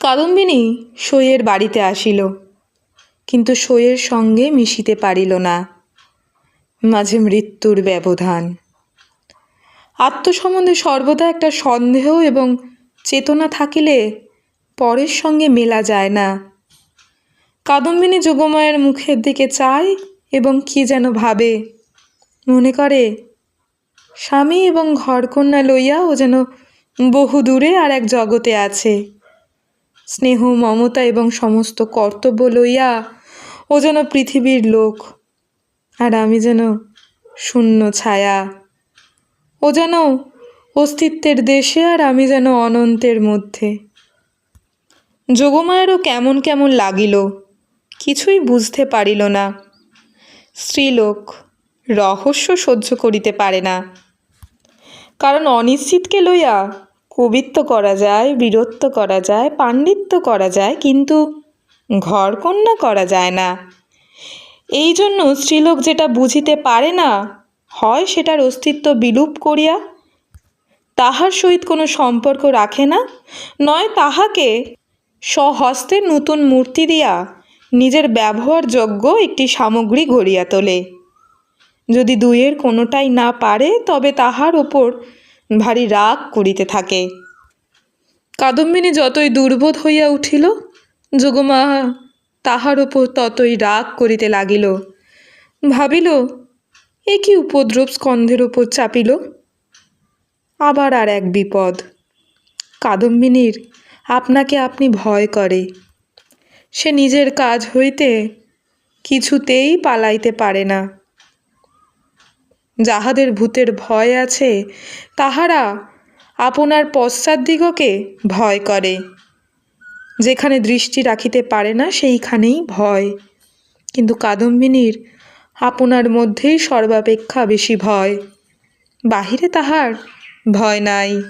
কাদম্বিনী সইয়ের বাড়িতে আসিল, কিন্তু সইয়ের সঙ্গে মিশিতে পারিল না। মাঝে মৃত্যুর ব্যবধান। আত্মসম্বন্ধে সর্বদা একটা সন্দেহ এবং চেতনা থাকিলে পরের সঙ্গে মেলা যায় না। কাদম্বিনী যোগমায়ের মুখের দিকে চায় এবং কি যেন ভাবে। মনে করে, স্বামী এবং ঘরকন্যা লইয়া ও যেন বহু দূরে আর এক জগতে আছে। স্নেহ, মমতা এবং সমস্ত কর্তব্য লইয়া ও যেন পৃথিবীর লোক। আর আমি যেন শূন্য ছায়া। ও যেন অস্তিত্বের দেশে আর আমি যেন অনন্তের মধ্যে। যোগমায়েরও কেমন কেমন লাগিল, কিছুই বুঝতে পারিল না। স্ত্রীলোক রহস্য সহ্য করিতে পারে না। কারণ অনিশ্চিতকে লইয়া কবিত্ব করা যায়, বীরত্ব করা যায়, পাণ্ডিত্য করা যায়, কিন্তু ঘরকন্যা করা যায় না। এই জন্য স্ত্রীলোক যেটা বুঝিতে পারে না, হয় সেটার অস্তিত্ব বিলুপ করিয়া তাহার সহিত কোনো সম্পর্ক রাখে না, নয় তাহাকে স্বহস্তে নতুন মূর্তি দিয়া নিজের ব্যবহারযোগ্য একটি সামগ্রী গড়িয়া তোলে। যদি দুইয়ের কোনোটাই না পারে, তবে তাহার ওপর ভারী রাগ করিতে থাকে। কাদম্বিনী যতই দুর্বোধ হইয়া উঠিল, যোগমা তাহার ওপর ততই রাগ করিতে লাগিল। ভাবিল, এ কি উপদ্রব স্কন্ধের ওপর চাপিল? আবার আর এক বিপদ। কাদম্বিনীর আপনাকে আপনি ভয় করে। সে নিজের কাজ হইতে কিছুতেই পালাইতে পারে না। যাহাদের ভূতের ভয় আছে, তাহারা আপনার পশ্চাৎদিগকে ভয় করে। যেখানে দৃষ্টি রাখিতে পারে না, সেইখানেই ভয়। কিন্তু কাদম্বিনীর আপনার মধ্যেই সর্বাপেক্ষা বেশি ভয়। বাহিরে তাহার ভয় নাই।